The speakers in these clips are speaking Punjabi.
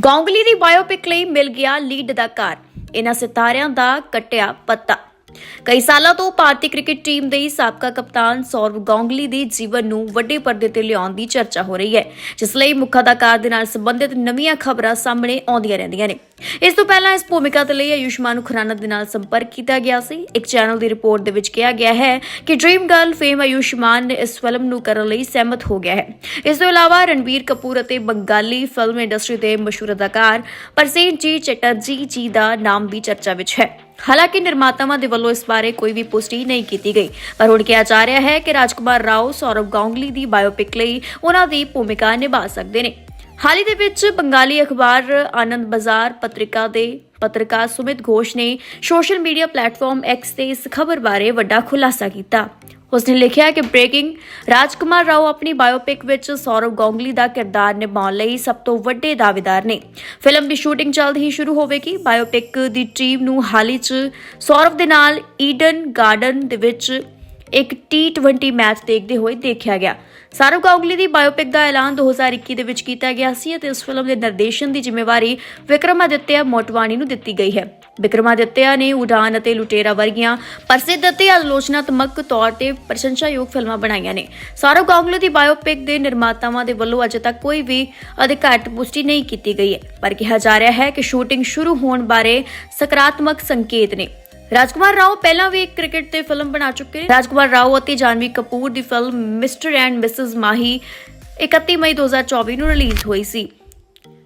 ਗੋਂਗਲੀ ਦੀ ਬਾਇਓਪਿਕ ਲਈ ਮਿਲ ਗਿਆ ਲੀਡ ਦਾ ਅਦਾਕਾਰ। ਇਹਨਾਂ ਸਿਤਾਰਿਆਂ ਦਾ ਕੱਟਿਆ ਪੱਤਾ। ਕਈ ਸਾਲਾਂ ਤੋਂ ਭਾਰਤੀ ਕ੍ਰਿਕਟ ਟੀਮ ਦੇ ਸਾਬਕਾ ਕਪਤਾਨ ਸੌਰਵ ਗਾਂਗਲੀ ਦੇ ਜੀਵਨ ਨੂੰ ਵੱਡੇ ਪਰਦੇ ਤੇ ਲਿਆਉਣ ਦੀ ਚਰਚਾ ਹੋ ਰਹੀ ਹੈ, ਜਿਸ ਲਈ ਮੁੱਖ ਅਦਾਕਾਰ ਦੇ ਨਾਲ ਸੰਬੰਧਿਤ ਨਵੀਆਂ ਖਬਰਾਂ ਸਾਹਮਣੇ ਆਉਂਦੀਆਂ ਰਹਿੰਦੀਆਂ ਨੇ। ਇਸ ਤੋਂ ਪਹਿਲਾਂ ਇਸ ਭੂਮਿਕਾ ਦੇ ਲਈ ਆਯੁਸ਼ਮਾਨ ਖੁਰਾਨਾ ਦੇ ਨਾਲ ਸੰਪਰਕ ਕੀਤਾ ਗਿਆ ਸੀ। ਇੱਕ ਚੈਨਲ ਦੀ ਰਿਪੋਰਟ ਦੇ ਵਿੱਚ ਕਿਹਾ ਗਿਆ ਹੈ ਕਿ ਡ੍ਰੀਮ ਗਰਲ ਫੇਮ ਆਯੁਸ਼ਮਾਨ ਨੇ ਇਸ ਫਿਲਮ ਨੂੰ ਕਰਨ ਲਈ ਸਹਿਮਤ ਹੋ ਗਿਆ ਹੈ। ਇਸ ਤੋਂ ਇਲਾਵਾ ਰਣਬੀਰ ਕਪੂਰ ਅਤੇ ਬੰਗਾਲੀ ਫਿਲਮ ਇੰਡਸਟਰੀ ਦੇ ਮਸ਼ਹੂਰ ਅਦਾਕਾਰ ਪ੍ਰਸੇਨ ਜੀ ਚਟਰਜੀ ਜੀ ਦਾ ਨਾਮ ਵੀ ਚਰਚਾ ਵਿੱਚ ਹੈ। ਹਾਲਾਂਕਿ ਨਿਰਮਾਤਾਵਾਂ ਦੇ ਵੱਲੋਂ ਇਸ ਬਾਰੇ ਕੋਈ ਵੀ ਪੁਸ਼ਟੀ ਨਹੀਂ ਕੀਤੀ ਗਈ। ਪਰ ਹੁਣ ਕਿਹਾ ਜਾ ਰਿਹਾ ਹੈ ਕਿ ਰਾਜਕੁਮਾਰ ਰਾਓ, ਸੌਰਵ ਗਾਂਗਲੀ ਦੀ ਬਾਇਓਪਿਕ ਲਈ ਉਹਨਾਂ ਦੀ ਭੂਮਿਕਾ ਨਿਭਾ ਸਕਦੇ ਨੇ। ਹਾਲ ਹੀ ਦੇ ਵਿੱਚ ਬੰਗਾਲੀ ਅਖਬਾਰ, ਆਨੰਦ ਬਾਜ਼ਾਰ ਪੱਤਰਿਕਾ ਦੇ ਪੱਤਰਕਾਰ ਸੁਮਿਤ ਘੋਸ਼ ਨੇ ਸੋਸ਼ਲ ਮੀਡੀਆ ਪਲੇਟਫਾਰਮ ਐਕਸ ਤੇ ਇਸ ਖਬਰ ਬਾਰੇ ਵੱਡਾ ਖੁਲਾਸਾ ਕੀਤਾ। ਉਸਨੇ ਲਿਖਿਆ ਕਿ ਬ੍ਰੇਕਿੰਗ ਰਾਜਕੁਮਾਰ ਰਾਓ ਆਪਣੀ ਬਾਇਓਪਿਕ ਵਿੱਚ ਸੌਰਵ ਗਾਂਗਲੀ ਦਾ ਕਿਰਦਾਰ ਨਿਭਾਉਣ ਲਈ ਸਭ ਤੋਂ ਵੱਡੇ ਦਾਅਵੇਦਾਰ ਨੇ। ਫਿਲਮ ਦੀ ਸ਼ੂਟਿੰਗ ਜਲਦ ਹੀ ਸ਼ੁਰੂ ਹੋਵੇਗੀ। ਬਾਇਓਪਿਕ ਦੀ ਟੀਮ ਨੂੰ ਹਾਲ ਹੀ 'ਚ ਸੌਰਵ ਦੇ ਨਾਲ ਈਡਨ ਗਾਰਡਨ ਦੇ ਵਿੱਚ ਇੱਕ T20 ਮੈਚ ਦੇਖਦੇ ਹੋਏ ਦੇਖਿਆ ਗਿਆ। ਸੌਰਵ ਗਾਂਗੁਲੀ ਦੀ ਬਾਇਓਪਿਕ ਦਾ ਐਲਾਨ 2021 ਦੇ ਵਿੱਚ ਕੀਤਾ ਗਿਆ ਸੀ ਅਤੇ ਇਸ ਫਿਲਮ ਦੇ ਨਿਰਦੇਸ਼ਨ ਦੀ ਜ਼ਿੰਮੇਵਾਰੀ ਵਿਕਰਮਾਦਿੱਤਿਆ ਮੋਟਵਾਨੀ ਨੂੰ ਦਿੱਤੀ ਗਈ ਹੈ। ਵਿਕਰਮਾਦਿੱਤਿਆ ਨੇ ਉਡਾਨ ਅਤੇ ਲੁਟੇਰਾ ਵਰਗੀਆਂ ਪ੍ਰਸਿੱਧ ਅਤੇ ਆਲੋਚਨਾਤਮਕ ਤੌਰ ਤੇ ਪ੍ਰਸ਼ੰਸਾਯੋਗ ਫਿਲਮਾਂ ਬਣਾਈਆਂ ਨੇ। ਸਾਰੂ ਗਾਂਗੁਲੀ ਦੀ ਬਾਇਓਪਿਕ ਦੇ ਨਿਰਮਾਤਾਵਾਂ ਦੇ ਵੱਲੋਂ ਅਜੇ ਤੱਕ ਕੋਈ ਵੀ ਅਧਿਕਾਰਤ ਪੁਸ਼ਟੀ ਨਹੀਂ ਕੀਤੀ ਗਈ ਹੈ। ਪਰ ਕਿਹਾ ਜਾ ਰਿਹਾ ਹੈ ਕਿ ਸ਼ੂਟਿੰਗ ਸ਼ੁਰੂ ਹੋਣ ਬਾਰੇ ਸਕਾਰਾਤਮਕ ਸੰਕੇਤ ਨੇ। ਰਾਜਕੁਮਾਰ ਰਾਓ ਪਹਿਲਾਂ ਵੀ ਇੱਕ ਕ੍ਰਿਕਟ ਤੇ ਫਿਲਮ ਬਣਾ ਚੁੱਕੇ ਨੇ। ਰਾਜਕੁਮਾਰ ਰਾਓ ਅਤੇ ਜਾਨਵੀ ਕਪੂਰ ਦੀ film Mr and Mrs Mahi 31 ਮਈ 2024 ਨੂੰ ਰਿਲੀਜ਼ ਹੋਈ ਸੀ।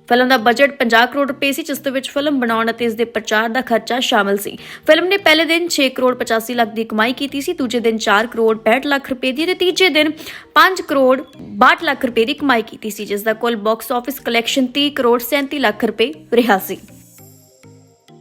ਫਿਲਮ ਦਾ ਬਜਟ 50 ਕਰੋੜ ਰੁਪਏ ਸੀ, ਜਿਸ ਦੇ ਵਿੱਚ ਫਿਲਮ ਬਣਾਉਣ ਅਤੇ ਇਸ ਦੇ ਪ੍ਰਚਾਰ ਦਾ ਖਰਚਾ ਸ਼ਾਮਲ ਸੀ। ਫਿਲਮ ਨੇ ਪਹਿਲੇ ਦਿਨ 6 ਕਰੋੜ 85 ਲੱਖ ਦੀ ਕਮਾਈ ਕੀਤੀ ਸੀ, ਦੂਜੇ ਦਿਨ 4 ਕਰੋੜ 65 ਲੱਖ ਰੁਪਏ ਦੀ ਅਤੇ ਤੀਜੇ ਦਿਨ 5 ਕਰੋੜ 62 ਲੱਖ ਰੁਪਏ ਦੀ ਕਮਾਈ ਕੀਤੀ ਸੀ, ਜਿਸ ਦਾ ਕੁੱਲ box office collection 30 crore 37 lakh ਰੁਪਏ ਰਿਹਾ ਸੀ।